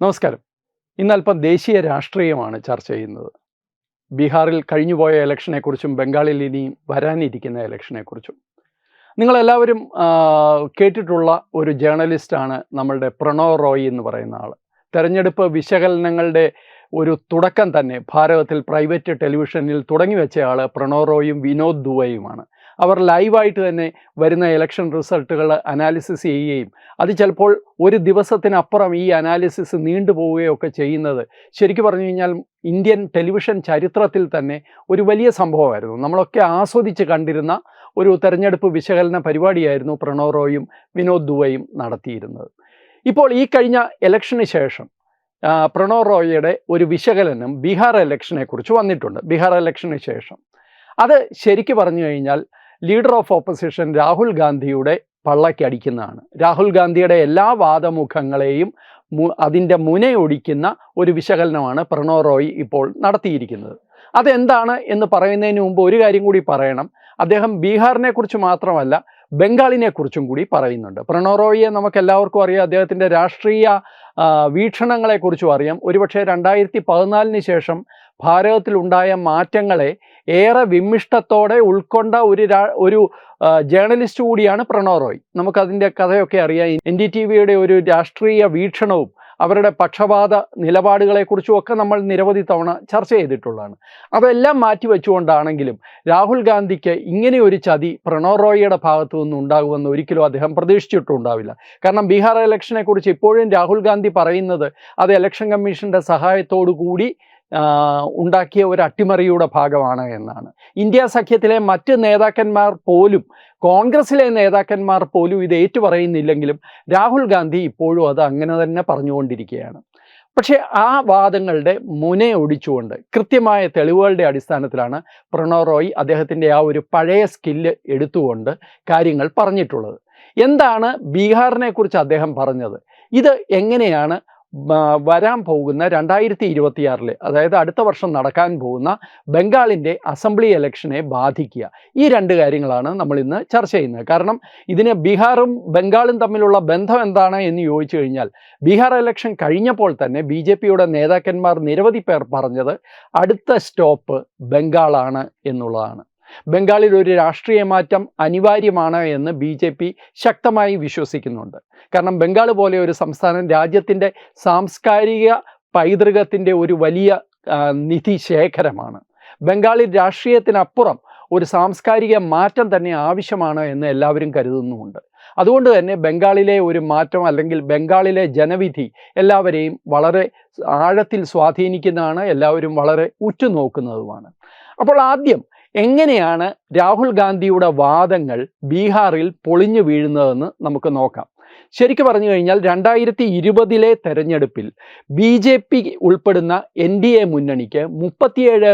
നമസ്കാരം. ഇന്നല്പം ദേശീയ രാഷ്ട്രീയമാണ് ചർച്ച ചെയ്യുന്നത്. ബീഹാറിൽ കഴിഞ്ഞുപോയ ഇലക്ഷനെക്കുറിച്ചും ബംഗാളിൽ ഇനി വരാനിരിക്കുന്ന ഇലക്ഷനെക്കുറിച്ചും. നിങ്ങളെല്ലാവരും കേട്ടിട്ടുള്ള ഒരു ജേർണലിസ്റ്റാണ് നമ്മളുടെ പ്രണോ റോയ് എന്ന് പറയുന്ന ആൾ തെരഞ്ഞെടുപ്പ് വിശകലനങ്ങളുടെ ഒരു തുടക്കം തന്നെ ഭാരതത്തിൽ പ്രൈവറ്റ് ടെലിവിഷനിൽ തുടങ്ങി വെച്ച ആൾ പ്രണവ് റോയും വിനോദ് ദുവയുമാണ്. അവർ ലൈവായിട്ട് തന്നെ വരുന്ന ഇലക്ഷൻ റിസൾട്ടുകൾ അനാലിസിസ് ചെയ്യുകയും അത് ചിലപ്പോൾ ഒരു ദിവസത്തിനപ്പുറം ഈ അനാലിസിസ് നീണ്ടുപോവുകയൊക്കെ ചെയ്യുന്നത് ശരിക്കും പറഞ്ഞു കഴിഞ്ഞാൽ ഇന്ത്യൻ ടെലിവിഷൻ ചരിത്രത്തിൽ തന്നെ ഒരു വലിയ സംഭവമായിരുന്നു. നമ്മളൊക്കെ ആസ്വദിച്ച് കണ്ടിരുന്ന ഒരു തെരഞ്ഞെടുപ്പ് വിശകലന പരിപാടിയായിരുന്നു പ്രണവ് റോയും വിനോദ് ദുവയും നടത്തിയിരുന്നത്. ഇപ്പോൾ ഈ കഴിഞ്ഞ ഇലക്ഷന് ശേഷം പ്രണോ റോയിയുടെ ഒരു വിശകലനം ബീഹാർ ഇലക്ഷനെക്കുറിച്ച് വന്നിട്ടുണ്ട്. ബീഹാർ ഇലക്ഷന് ശേഷം. അത് ശരിക്ക് പറഞ്ഞു കഴിഞ്ഞാൽ ലീഡർ ഓഫ് ഓപ്പോസിഷൻ രാഹുൽ ഗാന്ധിയുടെ പള്ളക്കടിക്കുന്നതാണ് രാഹുൽ ഗാന്ധിയുടെ എല്ലാ വാദമുഖങ്ങളെയും അതിന്റെ മുനയൊടിക്കുന്ന ഒരു വിശകലനമാണ് പ്രണോ റോയ് ഇപ്പോൾ നടത്തിയിരിക്കുന്നത്. അതെന്താണ് എന്ന് പറയുന്നതിന് മുമ്പ് ഒരു കാര്യം കൂടി പറയണം. അദ്ദേഹം ബീഹാറിനെ കുറിച്ച് മാത്രമല്ല ബംഗാളിനെ കുറിച്ചും കൂടി പറയുന്നുണ്ട്. പ്രണോ റോയിയെ നമുക്ക് എല്ലാവർക്കും അറിയാം. അദ്ദേഹത്തിന്റെ രാഷ്ട്രീയ വീക്ഷണങ്ങളെക്കുറിച്ചും അറിയാം. ഒരുപക്ഷെ രണ്ടായിരത്തി പതിനാലിന് ശേഷം ഭാരതത്തിലുണ്ടായ മാറ്റങ്ങളെ ഏറെ വിമ്മിഷ്ടത്തോടെ ഉൾക്കൊണ്ട ഒരു ഒരു ജേർണലിസ്റ്റ് കൂടിയാണ് പ്രണവ് റോയ്. നമുക്കതിന്റെ കഥയൊക്കെ അറിയാം. എൻ ഡി ടി വിയുടെ ഒരു രാഷ്ട്രീയ വീക്ഷണവും അവരുടെ പക്ഷപാത നിലപാടുകളെക്കുറിച്ചും ഒക്കെ നമ്മൾ നിരവധി തവണ ചർച്ച ചെയ്തിട്ടുള്ളതാണ്. അതെല്ലാം മാറ്റിവെച്ചുകൊണ്ടാണെങ്കിലും രാഹുൽ ഗാന്ധിക്ക് ഇങ്ങനെയൊരു ചതി പ്രണവ് റോയിയുടെ ഭാഗത്തു നിന്നും ഉണ്ടാകുമെന്ന് ഒരിക്കലും അദ്ദേഹം പ്രതീക്ഷിച്ചിട്ടുണ്ടാവില്ല. കാരണം ബീഹാർ ഇലക്ഷനെക്കുറിച്ച് ഇപ്പോഴും രാഹുൽ ഗാന്ധി പറയുന്നത് അത് ഇലക്ഷൻ കമ്മീഷന്റെ സഹായത്തോടു കൂടി ഉണ്ടാക്കിയ ഒരു അട്ടിമറിയുടെ ഭാഗമാണ് എന്നാണ്. ഇന്ത്യ സഖ്യത്തിലെ മറ്റ് നേതാക്കന്മാർ പോലും കോൺഗ്രസിലെ നേതാക്കന്മാർ പോലും ഇത് ഏറ്റുപറയുന്നില്ലെങ്കിലും രാഹുൽ ഗാന്ധി ഇപ്പോഴും അത് അങ്ങനെ തന്നെ പറഞ്ഞുകൊണ്ടിരിക്കുകയാണ്. പക്ഷേ ആ വാദങ്ങളുടെ മുനെ ഒടിച്ചുകൊണ്ട് കൃത്യമായ തെളിവുകളുടെ അടിസ്ഥാനത്തിലാണ് പ്രണവ് റോയ് അദ്ദേഹത്തിന്റെ ആ ഒരു പഴയ സ്കില്ല് എടുത്തുകൊണ്ട് കാര്യങ്ങൾ പറഞ്ഞിട്ടുള്ളത്. എന്താണ് ബീഹാറിനെക്കുറിച്ച് അദ്ദേഹം പറഞ്ഞത്? ഇത് എങ്ങനെയാണ് വരാൻ പോകുന്ന രണ്ടായിരത്തി ഇരുപത്തിയാറിലെ അതായത് അടുത്ത വർഷം നടക്കാൻ പോകുന്ന ബംഗാളിന്റെ അസംബ്ലി ഇലക്ഷനെ ബാധിക്കുക. ഈ രണ്ട് കാര്യങ്ങളാണ് നമ്മൾ ഇന്ന് ചർച്ച ചെയ്യുന്നത്. കാരണം ഇതിന് ബീഹാറും ബംഗാളും തമ്മിലുള്ള ബന്ധം എന്താണ് എന്ന് ചോദിച്ചു കഴിഞ്ഞാൽ ബീഹാർ ഇലക്ഷൻ കഴിഞ്ഞപ്പോൾ തന്നെ ബി ജെ പിയുടെ നേതാക്കന്മാർ നിരവധി പേർ പറഞ്ഞത് അടുത്ത സ്റ്റോപ്പ് ബംഗാളാണ് എന്നുള്ളതാണ്. ബംഗാളിൽ ഒരു രാഷ്ട്രീയ മാറ്റം അനിവാര്യമാണ് എന്ന് ബി ജെ പി ശക്തമായി വിശ്വസിക്കുന്നുണ്ട്. കാരണം ബംഗാൾ പോലെ ഒരു സംസ്ഥാനം രാജ്യത്തിന്റെ സാംസ്കാരിക പൈതൃകത്തിന്റെ ഒരു വലിയ നിധി ശേഖരമാണ്. ബംഗാളിൽ രാഷ്ട്രീയത്തിനപ്പുറം ഒരു സാംസ്കാരിക മാറ്റം തന്നെ ആവശ്യമാണ് എന്ന് എല്ലാവരും കരുതുന്നുമുണ്ട്. അതുകൊണ്ട് തന്നെ ബംഗാളിലെ ഒരു മാറ്റം അല്ലെങ്കിൽ ബംഗാളിലെ ജനവിധി എല്ലാവരെയും വളരെ ആഴത്തിൽ സ്വാധീനിക്കുന്നതാണ് എല്ലാവരും വളരെ ഉറ്റുനോക്കുന്നതുമാണ്. അപ്പോൾ ആദ്യം എങ്ങനെയാണ് രാഹുൽ ഗാന്ധിയുടെ വാദങ്ങൾ ബീഹാറിൽ പൊളിഞ്ഞു വീഴുന്നതെന്ന് നമുക്ക് നോക്കാം. ശരിക്കും പറഞ്ഞു കഴിഞ്ഞാൽ രണ്ടായിരത്തി ഇരുപതിലെ തെരഞ്ഞെടുപ്പിൽ ബി ജെ പി ഉൾപ്പെടുന്ന എൻ ഡി എ മുന്നണിക്ക് മുപ്പത്തിയേഴ്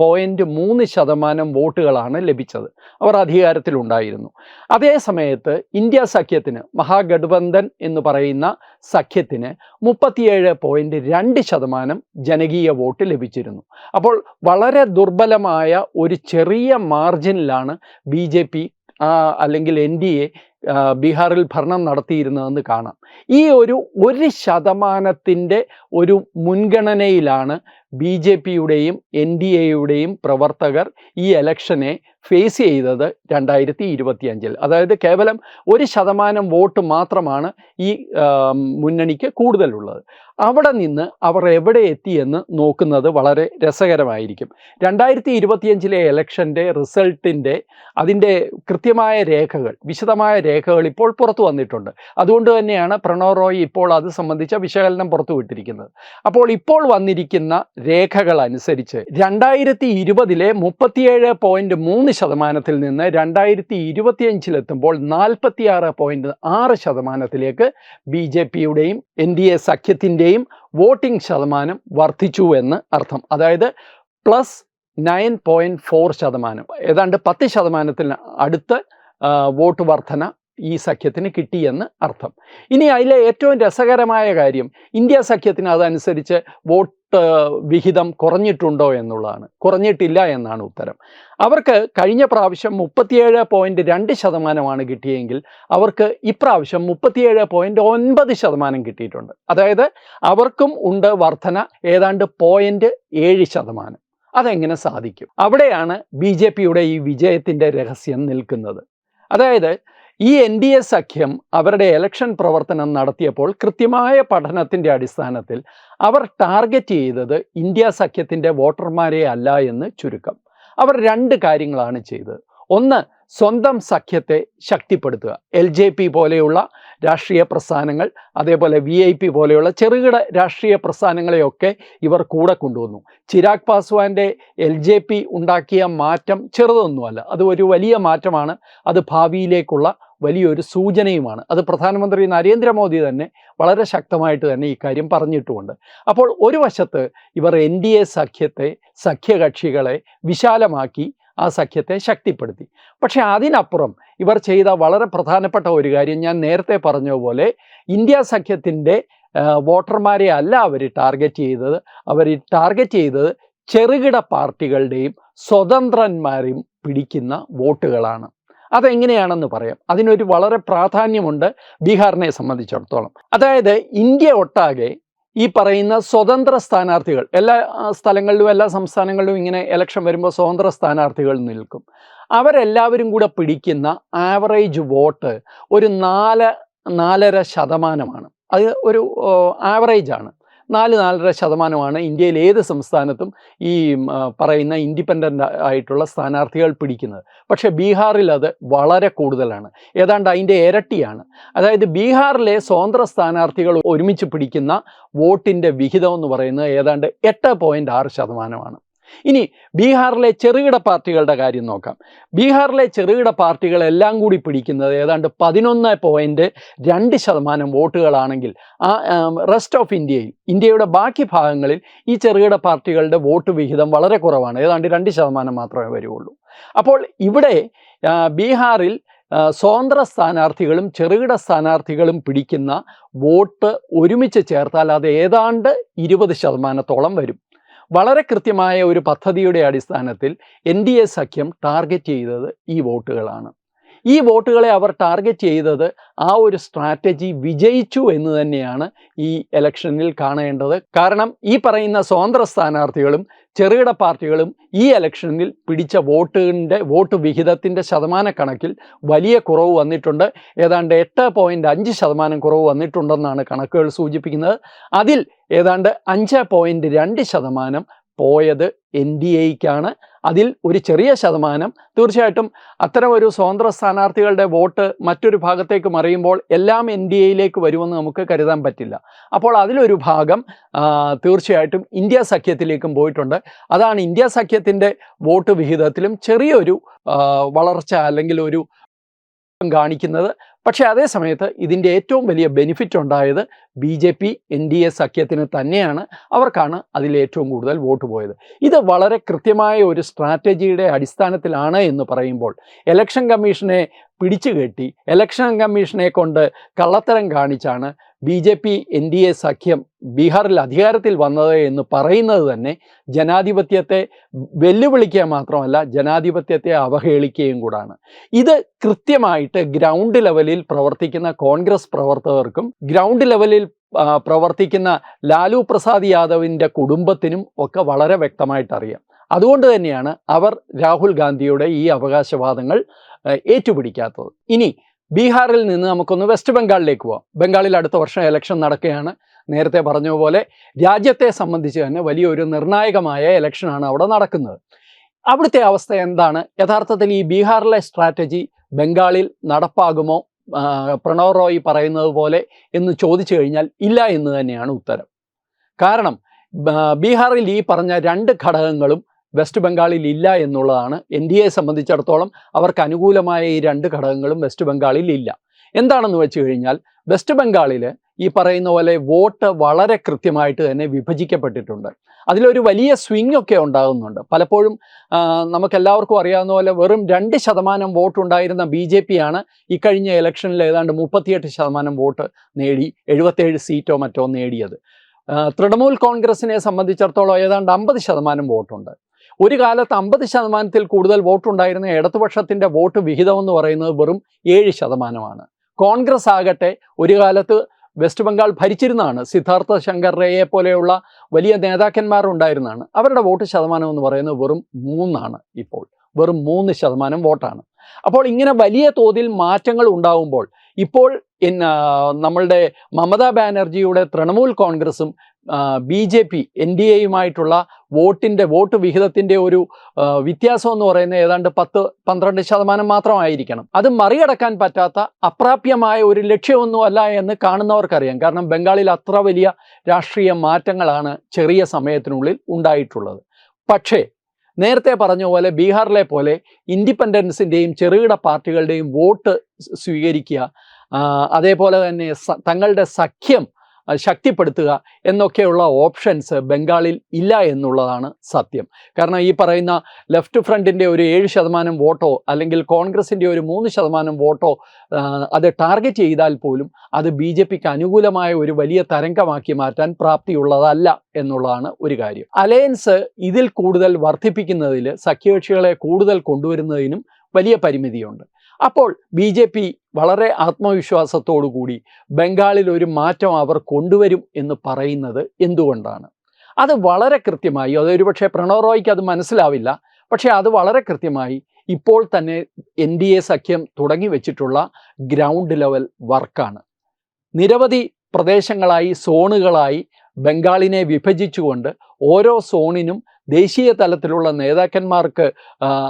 പോയിന്റ് മൂന്ന് ശതമാനം വോട്ടുകളാണ് ലഭിച്ചത്. അവർ അധികാരത്തിലുണ്ടായിരുന്നു. അതേ സമയത്ത് ഇന്ത്യ സഖ്യത്തിന് മഹാഗഠബന്ധൻ എന്ന് പറയുന്ന സഖ്യത്തിന് മുപ്പത്തിയേഴ് പോയിന്റ് രണ്ട് ശതമാനം ജനകീയ വോട്ട് ലഭിച്ചിരുന്നു. അപ്പോൾ വളരെ ദുർബലമായ ഒരു ചെറിയ മാർജിനിലാണ് ബി ജെ പി അല്ലെങ്കിൽ എൻ ഡി എ ബീഹാറിൽ ഭരണം നടത്തിയിരുന്നതെന്ന് കാണാം. ഈ ഒരു ഒരു ശതമാനത്തിന്റെ ഒരു മുൻഗണനയിലാണ് ബി ജെ പിയുടെയും എൻ ഡി എയുടെയും പ്രവർത്തകർ ഈ എലക്ഷനെ ഫേസ് ചെയ്തത് രണ്ടായിരത്തി ഇരുപത്തിയഞ്ചിൽ അതായത് കേവലം ഒരു ശതമാനം വോട്ട് മാത്രമാണ് ഈ മുന്നണിക്ക് കൂടുതലുള്ളത്. അവിടെ നിന്ന് അവർ എവിടെ എത്തിയെന്ന് നോക്കുന്നത് വളരെ രസകരമായിരിക്കും. രണ്ടായിരത്തി ഇരുപത്തിയഞ്ചിലെ ഇലക്ഷന്റെ റിസൾട്ടിന്റെ അതിന്റെ കൃത്യമായ രേഖകൾ വിശദമായ രേഖകൾ ഇപ്പോൾ പുറത്തു വന്നിട്ടുണ്ട്. അതുകൊണ്ട് തന്നെയാണ് പ്രണവ് റോയ് ഇപ്പോൾ അത് സംബന്ധിച്ച വിശകലനം പുറത്തുവിട്ടിരിക്കുന്നത് അപ്പോൾ ഇപ്പോൾ വന്നിരിക്കുന്ന രേഖകൾ അനുസരിച്ച് രണ്ടായിരത്തി ഇരുപതിലെ മുപ്പത്തിയേഴ് പോയിന്റ് മൂന്ന് ശതമാനത്തിൽ നിന്ന് രണ്ടായിരത്തി ഇരുപത്തിയഞ്ചിലെത്തുമ്പോൾ നാൽപ്പത്തിയാറ് പോയിന്റ് ആറ് ശതമാനത്തിലേക്ക് ബി ജെ പിയുടെയും എൻ ഡി എ സഖ്യത്തിന്റെയും വോട്ടിംഗ് ശതമാനം വർദ്ധിച്ചു എന്ന് അർത്ഥം. അതായത് പ്ലസ് നയൻ പോയിന്റ് ഫോർ ശതമാനം. ഏതാണ്ട് പത്ത് ശതമാനത്തിന് അടുത്ത് വോട്ട് വർധന ഈ സഖ്യത്തിന് കിട്ടിയെന്ന് അർത്ഥം. ഇനി അതിലെ ഏറ്റവും രസകരമായ കാര്യം ഇന്ത്യ സഖ്യത്തിന് അതനുസരിച്ച് വോട്ട് വിഹിതം കുറഞ്ഞിട്ടുണ്ടോ എന്നുള്ളതാണ്. കുറഞ്ഞിട്ടില്ല എന്നാണ് ഉത്തരം. അവർക്ക് കഴിഞ്ഞ പ്രാവശ്യം മുപ്പത്തിയേഴ് പോയിന്റ് രണ്ട് ശതമാനമാണ് കിട്ടിയെങ്കിൽ അവർക്ക് ഇപ്രാവശ്യം മുപ്പത്തിയേഴ് പോയിന്റ് ഒൻപത് ശതമാനം കിട്ടിയിട്ടുണ്ട്. അതായത് അവർക്കും ഉണ്ട് വർധന ഏതാണ്ട് പോയിന്റ് ഏഴ് ശതമാനം. അതെങ്ങനെ സാധിക്കും? അവിടെയാണ് ബി ജെ പിയുടെ ഈ വിജയത്തിന്റെ രഹസ്യം നിൽക്കുന്നത്. അതായത് ഈ എൻ ഡി എ സഖ്യം അവരുടെ എലക്ഷൻ പ്രവർത്തനം നടത്തിയപ്പോൾ കൃത്യമായ പഠനത്തിന്റെ അടിസ്ഥാനത്തിൽ അവർ ടാർഗറ്റ് ചെയ്തത് ഇന്ത്യ സഖ്യത്തിന്റെ വോട്ടർമാരെ അല്ല എന്ന് ചുരുക്കം. അവർ രണ്ട് കാര്യങ്ങളാണ് ചെയ്തത്. ഒന്ന് സ്വന്തം സഖ്യത്തെ ശക്തിപ്പെടുത്തുക. എൽ ജെ പി പോലെയുള്ള രാഷ്ട്രീയ പ്രസ്ഥാനങ്ങൾ അതേപോലെ വി ഐ പി പോലെയുള്ള ചെറുകിട രാഷ്ട്രീയ പ്രസ്ഥാനങ്ങളെയൊക്കെ ഇവർ കൂടെ കൊണ്ടുവന്നു. ചിരാഗ് പാസ്വാന്റെ എൽ ജെ പി ഉണ്ടാക്കിയ മാറ്റം ചെറുതൊന്നുമല്ല. അത് ഒരു വലിയ മാറ്റമാണ്. അത് ഭാവിയിലേക്കുള്ള വലിയൊരു സൂചനയുമാണ്. അത് പ്രധാനമന്ത്രി നരേന്ദ്രമോദി തന്നെ വളരെ ശക്തമായിട്ട് തന്നെ ഇക്കാര്യം കാര്യം പറഞ്ഞിട്ടുമുണ്ട്. അപ്പോൾ ഒരു വശത്ത് ഇവർ എൻ ഡി എ സഖ്യത്തെ സഖ്യകക്ഷികളെ വിശാലമാക്കി ആ സഖ്യത്തെ ശക്തിപ്പെടുത്തി. പക്ഷേ അതിനപ്പുറം ഇവർ ചെയ്ത വളരെ പ്രധാനപ്പെട്ട ഒരു കാര്യം ഞാൻ നേരത്തെ പറഞ്ഞ പോലെ ഇന്ത്യ സഖ്യത്തിന്റെ വോട്ടർമാരെ അല്ല അവർ ടാർഗറ്റ് ചെയ്തത്. അവർ ടാർഗറ്റ് ചെയ്തത് ചെറുകിട പാർട്ടികളുടെയും സ്വതന്ത്രന്മാരെയും പിടിക്കുന്ന വോട്ടുകളാണ്. അതെങ്ങനെയാണെന്ന് പറയാം. അതിനൊരു വളരെ പ്രാധാന്യമുണ്ട് ബീഹാറിനെ സംബന്ധിച്ചിടത്തോളം. അതായത് ഇന്ത്യ ഒട്ടാകെ ഈ പറയുന്ന സ്വതന്ത്ര സ്ഥാനാർത്ഥികൾ എല്ലാ സ്ഥലങ്ങളിലും എല്ലാ സംസ്ഥാനങ്ങളിലും ഇങ്ങനെ ഇലക്ഷൻ വരുമ്പോൾ സ്വതന്ത്ര സ്ഥാനാർത്ഥികൾ നിൽക്കും. അവരെല്ലാവരും കൂടെ പിടിക്കുന്ന ആവറേജ് വോട്ട് ഒരു നാല് നാലര ശതമാനമാണ്. അത് ഒരു ആവറേജാണ് നാല് നാലര ശതമാനമാണ് ഇന്ത്യയിൽ ഏത് സംസ്ഥാനത്തും ഈ പറയുന്ന ഇൻഡിപെൻഡന്റ് ആയിട്ടുള്ള സ്ഥാനാർത്ഥികൾ പിടിക്കുന്നത്. പക്ഷേ ബീഹാറിൽ അത് വളരെ കൂടുതലാണ്. ഏതാണ്ട് അതിന്റെ ഇരട്ടിയാണ്. അതായത് ബീഹാറിലെ സ്വതന്ത്ര സ്ഥാനാർത്ഥികൾ ഒരുമിച്ച് പിടിക്കുന്ന വോട്ടിന്റെ വിഹിതം എന്ന് പറയുന്നത് ഏതാണ്ട് എട്ട് പോയിന്റ് ആറ് ശതമാനമാണ്. ഇനി ബീഹാറിലെ ചെറുകിട പാർട്ടികളുടെ കാര്യം നോക്കാം. ബീഹാറിലെ ചെറുകിട പാർട്ടികളെല്ലാം കൂടി പിടിക്കുന്നത് ഏതാണ്ട് പതിനൊന്ന് പോയിന്റ് രണ്ട് ശതമാനം വോട്ടുകളാണെങ്കിൽ ആ റെസ്റ്റ് ഓഫ് ഇന്ത്യയിൽ ഇന്ത്യയുടെ ബാക്കി ഭാഗങ്ങളിൽ ഈ ചെറുകിട പാർട്ടികളുടെ വോട്ട് വിഹിതം വളരെ കുറവാണ്. ഏതാണ്ട് രണ്ട് ശതമാനം മാത്രമേ വരുള്ളൂ അപ്പോൾ ഇവിടെ ബീഹാറിൽ സ്വതന്ത്ര സ്ഥാനാർത്ഥികളും ചെറുകിട സ്ഥാനാർത്ഥികളും പിടിക്കുന്ന വോട്ട് ഒരുമിച്ച് ചേർത്താൽ അത് ഏതാണ്ട് ഇരുപത് ശതമാനത്തോളം വരും. വളരെ കൃത്യമായ ഒരു പദ്ധതിയുടെ അടിസ്ഥാനത്തിൽ എൻ ഡി എ സഖ്യം ടാർഗറ്റ് ചെയ്തത് ഈ വോട്ടുകളാണ്. ഈ വോട്ടുകളെ അവർ ടാർഗറ്റ് ചെയ്തത് ആ ഒരു സ്ട്രാറ്റജി വിജയിച്ചു എന്ന് തന്നെയാണ് ഈ ഇലക്ഷനിൽ കാണേണ്ടത്. കാരണം ഈ പറയുന്ന സ്വതന്ത്ര സ്ഥാനാർത്ഥികളും ചെറുകിട പാർട്ടികളും ഈ ഇലക്ഷനിൽ പിടിച്ച വോട്ടിന്റെ വോട്ട് വിഹിതത്തിന്റെ ശതമാന കണക്കിൽ വലിയ കുറവ് വന്നിട്ടുണ്ട്. ഏതാണ്ട് എട്ട് പോയിന്റ് അഞ്ച് ശതമാനം കുറവ് വന്നിട്ടുണ്ടെന്നാണ് കണക്കുകൾ സൂചിപ്പിക്കുന്നത്. അതിൽ ഏതാണ്ട് അഞ്ച് പോയിന്റ് രണ്ട് ശതമാനം പോയത് എൻ ഡി എക്കാണ് അതിൽ ഒരു ചെറിയ ശതമാനം. തീർച്ചയായിട്ടും അത്തരം ഒരു സ്വതന്ത്ര സ്ഥാനാർത്ഥികളുടെ വോട്ട് മറ്റൊരു ഭാഗത്തേക്ക് മറിയുമ്പോൾ എല്ലാം എൻ ഡി എയിലേക്ക് വരുമെന്ന് നമുക്ക് കരുതാൻ പറ്റില്ല. അപ്പോൾ അതിലൊരു ഭാഗം തീർച്ചയായിട്ടും ഇന്ത്യ സഖ്യത്തിലേക്കും പോയിട്ടുണ്ട്. അതാണ് ഇന്ത്യ സഖ്യത്തിന്റെ വോട്ട് വിഹിതത്തിലും ചെറിയൊരു വളർച്ച അല്ലെങ്കിൽ ഒരു കാണിക്കുന്നത്. പക്ഷേ അതേ സമയത്ത് ഇതിന്റെ ഏറ്റവും വലിയ ബെനിഫിറ്റ് ഉണ്ടായത് B J P N D A സഖ്യത്തിന് തന്നെയാണ് അവർക്കാണ് അതിൽ ഏറ്റവും കൂടുതൽ വോട്ട് പോയത്. ഇത് വളരെ കൃത്യമായ ഒരു സ്ട്രാറ്റജിയുടെ അടിസ്ഥാനത്തിലാണ് എന്ന് പറയുമ്പോൾ ഇലക്ഷൻ കമ്മീഷനെ പിടിച്ചു കെട്ടി ഇലക്ഷൻ കമ്മീഷനെ കൊണ്ട് കള്ളത്തരം കാണിച്ചാണ് B J P N D A സഖ്യം ബീഹാറിൽ അധികാരത്തിൽ വന്നത് എന്ന് പറയുന്നത് തന്നെ ജനാധിപത്യത്തെ വെല്ലുവിളിക്കുക മാത്രമല്ല ജനാധിപത്യത്തെ അവഹേളിക്കുകയും കൂടാണ്. ഇത് കൃത്യമായിട്ട് ഗ്രൗണ്ട് ലെവലിൽ പ്രവർത്തിക്കുന്ന കോൺഗ്രസ് പ്രവർത്തകർക്കും ഗ്രൗണ്ട് ലെവലിൽ പ്രവർത്തിക്കുന്ന ലാലു പ്രസാദ് യാദവിന്റെ കുടുംബത്തിനും ഒക്കെ വളരെ വ്യക്തമായിട്ട് അറിയാം. അതുകൊണ്ട് തന്നെയാണ് അവർ രാഹുൽ ഗാന്ധിയുടെ ഈ അവകാശവാദങ്ങൾ ഏറ്റുപിടിക്കാത്തത്. ഇനി ബീഹാറിൽ നിന്ന് നമുക്കൊന്ന് വെസ്റ്റ് ബംഗാളിലേക്ക് പോവാം. ബംഗാളിൽ അടുത്ത വർഷം ഇലക്ഷൻ നടക്കുകയാണ്. നേരത്തെ പറഞ്ഞ പോലെ രാജ്യത്തെ സംബന്ധിച്ച് തന്നെ വലിയൊരു നിർണായകമായ ഇലക്ഷനാണ് അവിടെ നടക്കുന്നത്. അവിടുത്തെ അവസ്ഥ എന്താണ്? യഥാർത്ഥത്തിൽ ഈ ബീഹാറിലെ സ്ട്രാറ്റജി ബംഗാളിൽ നടപ്പാകുമോ? പ്രണവ് റോയ് പറയുന്നത് പോലെ എന്ന് ചോദിച്ചു കഴിഞ്ഞാൽ ഇല്ല എന്ന് തന്നെയാണ് ഉത്തരം. കാരണം ബീഹാറിൽ ഈ പറഞ്ഞ രണ്ട് ഘടകങ്ങളും വെസ്റ്റ് ബംഗാളിൽ ഇല്ല എന്നുള്ളതാണ് എൻ ഡി എ സംബന്ധിച്ചിടത്തോളം അവർക്ക് അനുകൂലമായ ഈ രണ്ട് ഘടകങ്ങളും വെസ്റ്റ് ബംഗാളിൽ ഇല്ല. എന്താണെന്ന് വെച്ച് കഴിഞ്ഞാൽ വെസ്റ്റ് ബംഗാളിൽ ഈ പറയുന്ന പോലെ വോട്ട് വളരെ കൃത്യമായിട്ട് തന്നെ വിഭജിക്കപ്പെട്ടിട്ടുണ്ട്. അതിലൊരു വലിയ സ്വിംഗ് ഒക്കെ ഉണ്ടാകുന്നുണ്ട്. പലപ്പോഴും നമുക്കെല്ലാവർക്കും അറിയാവുന്ന പോലെ വെറും രണ്ട് ശതമാനം വോട്ട് ഉണ്ടായിരുന്ന ബി ജെ ആണ് ഇക്കഴിഞ്ഞ ഇലക്ഷനിൽ ഏതാണ്ട് മുപ്പത്തിയെട്ട് ശതമാനം വോട്ട് നേടി എഴുപത്തേഴ് സീറ്റോ മറ്റോ നേടിയത്. തൃണമൂൽ കോൺഗ്രസിനെ സംബന്ധിച്ചിടത്തോളം ഏതാണ്ട് അമ്പത് ശതമാനം വോട്ടുണ്ട്. ഒരു കാലത്ത് അമ്പത് ശതമാനത്തിൽ കൂടുതൽ വോട്ടുണ്ടായിരുന്ന ഇടതുപക്ഷത്തിന്റെ വോട്ട് വിഹിതം എന്ന് പറയുന്നത് വെറും ഏഴ് ശതമാനമാണ്. കോൺഗ്രസ് ആകട്ടെ ഒരു കാലത്ത് വെസ്റ്റ് ബംഗാൾ ഭരിച്ചിരുന്നതാണ്. സിദ്ധാർത്ഥ ശങ്കർ റേയെ പോലെയുള്ള വലിയ നേതാക്കന്മാർ ഉണ്ടായിരുന്നതാണ്. അവരുടെ വോട്ട് ശതമാനം എന്ന് പറയുന്നത് വെറും മൂന്നാണ് ഇപ്പോൾ. വെറും മൂന്ന് ശതമാനം വോട്ടാണ്. അപ്പോൾ ഇങ്ങനെ വലിയ തോതിൽ മാറ്റങ്ങൾ ഉണ്ടാവുമ്പോൾ ഇപ്പോൾ നമ്മളുടെ മമതാ ബാനർജിയുടെ തൃണമൂൽ കോൺഗ്രസും B J P N D എയുമായിട്ടുള്ള വോട്ടിന്റെ വോട്ട് വിഹിതത്തിന്റെ ഒരു വ്യത്യാസം എന്ന് പറയുന്നത് ഏതാണ്ട് പത്ത് പന്ത്രണ്ട് ശതമാനം മാത്രമായിരിക്കണം. അത് മറികടക്കാൻ പറ്റാത്ത അപ്രാപ്യമായ ഒരു ലക്ഷ്യമൊന്നും അല്ല എന്ന് കാണുന്നവർക്കറിയാം. കാരണം ബംഗാളിൽ അത്ര വലിയ രാഷ്ട്രീയ മാറ്റങ്ങളാണ് ചെറിയ സമയത്തിനുള്ളിൽ ഉണ്ടായിട്ടുള്ളത്. പക്ഷേ നേരത്തെ പറഞ്ഞ പോലെ ബീഹാറിലെ പോലെ ഇൻഡിപെൻഡൻസിന്റെയും ചെറുകിട പാർട്ടികളുടെയും വോട്ട് സ്വീകരിക്കുക അതേപോലെ തന്നെ തങ്ങളുടെ സഖ്യം ശക്തിപ്പെടുത്തുക എന്നൊക്കെയുള്ള ഓപ്ഷൻസ് ബംഗാളിൽ ഇല്ല എന്നുള്ളതാണ് സത്യം. കാരണം ഈ പറയുന്ന ലെഫ്റ്റ് ഫ്രണ്ടിന്റെ ഒരു ഏഴ് ശതമാനം വോട്ടോ അല്ലെങ്കിൽ കോൺഗ്രസിന്റെ ഒരു മൂന്ന് ശതമാനം വോട്ടോ അത് ടാർഗറ്റ് ചെയ്താൽ പോലും അത് ബി ജെ പിക്ക് അനുകൂലമായ ഒരു വലിയ തരംഗമാക്കി മാറ്റാൻ പ്രാപ്തിയുള്ളതല്ല എന്നുള്ളതാണ് ഒരു കാര്യം. അലയൻസ് ഇതിൽ കൂടുതൽ വർദ്ധിപ്പിക്കുന്നതിൽ സഖ്യകക്ഷികളെ കൂടുതൽ കൊണ്ടുവരുന്നതിനും വലിയ പരിമിതിയുണ്ട്. അപ്പോൾ ബി ജെ പി വളരെ ആത്മവിശ്വാസത്തോടു കൂടി ബംഗാളിൽ ഒരു മാറ്റം അവർ കൊണ്ടുവരും എന്ന് പറയുന്നത് എന്തുകൊണ്ടാണ്? അത് വളരെ കൃത്യമായി അതൊരു പക്ഷേ പ്രണവ് റോയ്ക്ക് അത് മനസ്സിലാവില്ല പക്ഷേ അത് വളരെ കൃത്യമായി ഇപ്പോൾ തന്നെ എൻ ഡി എ സഖ്യം തുടങ്ങി വെച്ചിട്ടുള്ള ഗ്രൗണ്ട് ലെവൽ വർക്കാണ്. നിരവധി പ്രദേശങ്ങളായി സോണുകളായി ബംഗാളിനെ വിഭജിച്ചുകൊണ്ട് ഓരോ സോണിനും ദേശീയ തലത്തിലുള്ള നേതാക്കന്മാർക്ക്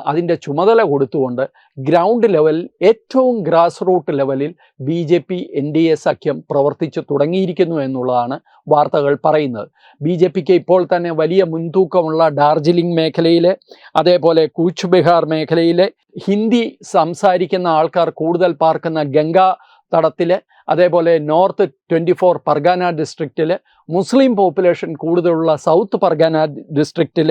അതിന്റെ ചുമതല കൊടുത്തുകൊണ്ട് ഗ്രൗണ്ട് ലെവൽ ഏറ്റവും ഗ്രാസ് റൂട്ട് ലെവലിൽ B J P N D A സഖ്യം പ്രവർത്തിച്ചു തുടങ്ങിയിരിക്കുന്നു എന്നുള്ളതാണ് വാർത്തകൾ പറയുന്നത്. ബി ജെ പിക്ക് ഇപ്പോൾ തന്നെ വലിയ മുൻതൂക്കമുള്ള ഡാർജിലിംഗ് മേഖലയിലെ അതേപോലെ കൂച്ച് ബിഹാർ മേഖലയിലെ ഹിന്ദി സംസാരിക്കുന്ന ആൾക്കാർ കൂടുതൽ പാർക്കുന്ന ഗംഗാ തടത്തിൽ അതേപോലെ നോർത്ത് ട്വന്റി ഫോർ പർഗാന ഡിസ്ട്രിക്റ്റിൽ മുസ്ലിം പോപ്പുലേഷൻ കൂടുതലുള്ള സൗത്ത് പർഗാന ഡിസ്ട്രിക്റ്റിൽ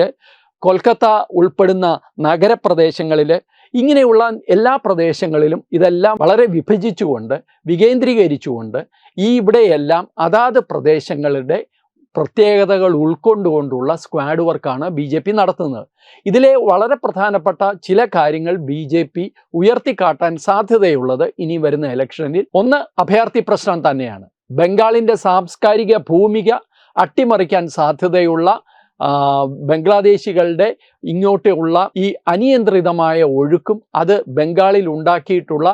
കൊൽക്കത്ത ഉൾപ്പെടുന്ന നഗരപ്രദേശങ്ങളിൽ ഇങ്ങനെയുള്ള എല്ലാ പ്രദേശങ്ങളിലും ഇതെല്ലാം വളരെ വിഭജിച്ചുകൊണ്ട് വികേന്ദ്രീകരിച്ചുകൊണ്ട് ഈ ഇവിടെയെല്ലാം അതാത് പ്രദേശങ്ങളുടെ പ്രത്യേകതകൾ ഉൾക്കൊണ്ടുകൊണ്ടുള്ള സ്ക്വാഡ് വർക്കാണ് ബി ജെ പി നടത്തുന്നത്. ഇതിലെ വളരെ പ്രധാനപ്പെട്ട ചില കാര്യങ്ങൾ ബി ജെ പി ഉയർത്തിക്കാട്ടാൻ സാധ്യതയുള്ളത് ഇനി വരുന്ന ഇലക്ഷനിൽ. ഒന്ന് അഭയാർത്ഥി പ്രശ്നം തന്നെയാണ്. ബംഗാളിന്റെ സാംസ്കാരിക ഭൂമിക അട്ടിമറിക്കാൻ സാധ്യതയുള്ള ബംഗ്ലാദേശികളുടെ ഇങ്ങോട്ടുള്ള ഈ അനിയന്ത്രിതമായ ഒഴുക്കും അത് ബംഗാളിൽ ഉണ്ടാക്കിയിട്ടുള്ള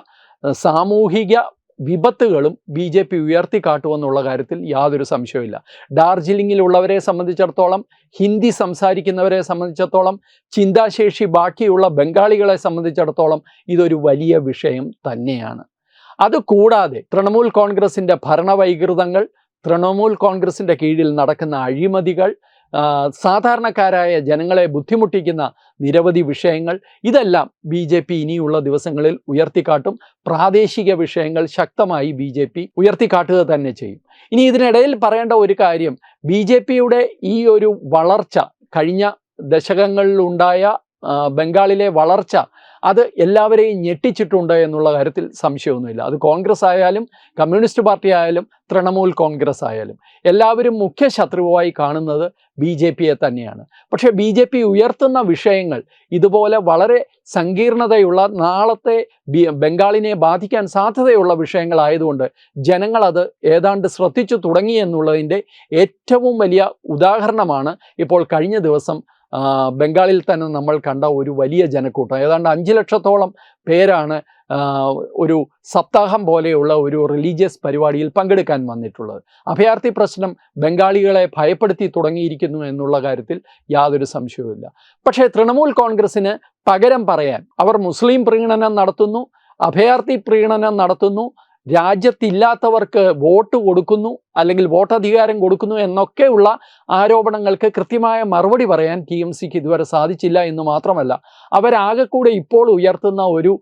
സാമൂഹിക വിപത്തുകളും ബി ജെ പി ഉയർത്തിക്കാട്ടുമെന്നുള്ള കാര്യത്തിൽ യാതൊരു സംശയവുമില്ല. ഡാർജിലിംഗിലുള്ളവരെ സംബന്ധിച്ചിടത്തോളം ഹിന്ദി സംസാരിക്കുന്നവരെ സംബന്ധിച്ചിടത്തോളം ചിന്താശേഷി ബാക്കിയുള്ള ബംഗാളികളെ സംബന്ധിച്ചിടത്തോളം ഇതൊരു വലിയ വിഷയം തന്നെയാണ്. അതുകൂടാതെ തൃണമൂൽ കോൺഗ്രസിന്റെ ഭരണവൈകൃതങ്ങൾ തൃണമൂൽ കോൺഗ്രസിന്റെ കീഴിൽ നടക്കുന്ന അഴിമതികൾ സാധാരണക്കാരായ ജനങ്ങളെ ബുദ്ധിമുട്ടിക്കുന്ന നിരവധി വിഷയങ്ങൾ ഇതെല്ലാം ബി ജെ പി ഇനിയുള്ള ദിവസങ്ങളിൽ ഉയർത്തിക്കാട്ടും. പ്രാദേശിക വിഷയങ്ങൾ ശക്തമായി ബി ജെ പി ഉയർത്തിക്കാട്ടുക തന്നെ ചെയ്യും. ഇനി ഇതിനിടയിൽ പറയേണ്ട ഒരു കാര്യം ബി ജെ പിയുടെ ഈ ഒരു വളർച്ച കഴിഞ്ഞ ദശകങ്ങളിലുണ്ടായ ബംഗാളിലെ വളർച്ച അത് എല്ലാവരെയും ഞെട്ടിച്ചിട്ടുണ്ട് എന്നുള്ള കാര്യത്തിൽ സംശയമൊന്നുമില്ല. അത് കോൺഗ്രസ് ആയാലും കമ്മ്യൂണിസ്റ്റ് പാർട്ടി ആയാലും തൃണമൂൽ കോൺഗ്രസ് ആയാലും. എല്ലാവരും മുഖ്യ ശത്രുവായി കാണുന്നത് ബി ജെ പിയെ തന്നെയാണ്. പക്ഷേ ബി ജെ പി ഉയർത്തുന്ന വിഷയങ്ങൾ ഇതുപോലെ വളരെ സങ്കീർണതയുള്ള നാളത്തെ ബംഗാളിനെ ബാധിക്കാൻ സാധ്യതയുള്ള വിഷയങ്ങളായതുകൊണ്ട് ജനങ്ങളത് ഏതാണ്ട് ശ്രദ്ധിച്ചു തുടങ്ങി എന്നുള്ളതിന്റെ ഏറ്റവും വലിയ ഉദാഹരണമാണ് ഇപ്പോൾ കഴിഞ്ഞ ദിവസം ബംഗാളിൽ തന്നെ നമ്മൾ കണ്ട ഒരു വലിയ ജനക്കൂട്ടം. ഏതാണ്ട് അഞ്ച് ലക്ഷത്തോളം പേരാണ് ഒരു സപ്താഹം പോലെയുള്ള ഒരു റിലീജിയസ് പരിപാടിയിൽ പങ്കെടുക്കാൻ വന്നിട്ടുള്ളത്. അഭയാർത്ഥി പ്രശ്നം ബംഗാളികളെ ഭയപ്പെടുത്തി തുടങ്ങിയിരിക്കുന്നു എന്നുള്ള കാര്യത്തിൽ യാതൊരു സംശയവുമില്ല. പക്ഷേ തൃണമൂൽ കോൺഗ്രസ്സിന് പകരം പറയാൻ അവർ മുസ്ലിം പ്രീണനം നടത്തുന്നു അഭയാർത്ഥി പ്രീണനം നടത്തുന്നു രാജ്യത്തില്ലാത്തവർക്ക് വോട്ട് കൊടുക്കുന്നു അല്ലെങ്കിൽ വോട്ടധികാരം കൊടുക്കുന്നു എന്നൊക്കെയുള്ള ആരോപണങ്ങൾക്ക് കൃത്യമായ മറുപടി പറയാൻ ടി എം സിക്ക് ഇതുവരെ സാധിച്ചില്ല എന്ന് മാത്രമല്ല അവരാകെ കൂടെ ഇപ്പോൾ ഉയർത്തുന്ന ഒരു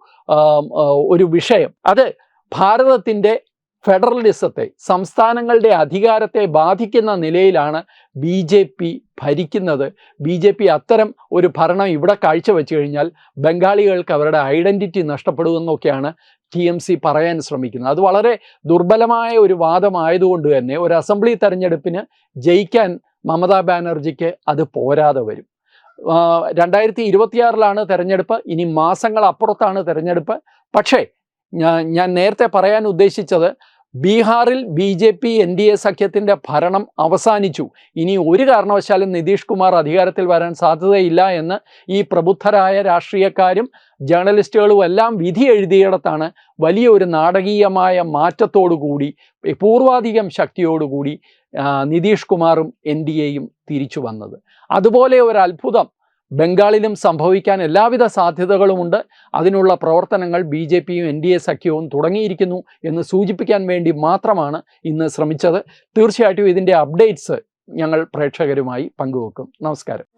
ഒരു വിഷയം. അത് ഭാരതത്തിന്റെ ഫെഡറലിസത്തെ സംസ്ഥാനങ്ങളുടെ അധികാരത്തെ ബാധിക്കുന്ന നിലയിലാണ് ബി ജെ പി ഭരിക്കുന്നത്. ബി ജെ പി അത്തരം ഒരു ഭരണം ഇവിടെ കാഴ്ചവെച്ച് കഴിഞ്ഞാൽ ബംഗാളികൾക്ക് അവരുടെ ഐഡന്റിറ്റി നഷ്ടപ്പെടുമെന്നൊക്കെയാണ് ടി എം സി പറയാൻ ശ്രമിക്കുന്നത്. അത് വളരെ ദുർബലമായ ഒരു വാദമായതുകൊണ്ട് തന്നെ ഒരു അസംബ്ലി തെരഞ്ഞെടുപ്പിന് ജയിക്കാൻ മമതാ ബാനർജിക്ക് അത് പോരാതെ വരും. രണ്ടായിരത്തി ഇരുപത്തിയാറിലാണ് തെരഞ്ഞെടുപ്പ്. ഇനി മാസങ്ങൾ അപ്പുറത്താണ് തെരഞ്ഞെടുപ്പ്. പക്ഷേ ഞാൻ നേരത്തെ പറയാൻ ഉദ്ദേശിച്ചത് ബീഹാറിൽ B J P N D A സഖ്യത്തിന്റെ ഭരണം അവസാനിച്ചു. ഇനി ഒരു കാരണവശാലും നിതീഷ് കുമാർ അധികാരത്തിൽ വരാൻ സാധ്യതയില്ല എന്ന് ഈ പ്രബുദ്ധരായ രാഷ്ട്രീയക്കാരും ജേർണലിസ്റ്റുകളും എല്ലാം വിധി എഴുതിയിടത്താണ് വലിയൊരു നാടകീയമായ മാറ്റത്തോടുകൂടി പൂർവാധികം ശക്തിയോടുകൂടി നിതീഷ് കുമാറും എൻ ഡി എയും തിരിച്ചു വന്നത്. അതുപോലെ ഒരു അത്ഭുതം ബംഗാളിലും സംഭവിക്കാൻ എല്ലാവിധ സാധ്യതകളുമുണ്ട്. അതിനുള്ള പ്രവർത്തനങ്ങൾ ബി ജെ പിയും എൻ ഡി എ സഖ്യവും തുടങ്ങിയിരിക്കുന്നു എന്ന് സൂചിപ്പിക്കാൻ വേണ്ടി മാത്രമാണ് ഇന്ന് ശ്രമിച്ചത്. തീർച്ചയായിട്ടും ഇതിന്റെ അപ്ഡേറ്റ്സ് ഞങ്ങൾ പ്രേക്ഷകരുമായി പങ്കുവെക്കും. നമസ്കാരം.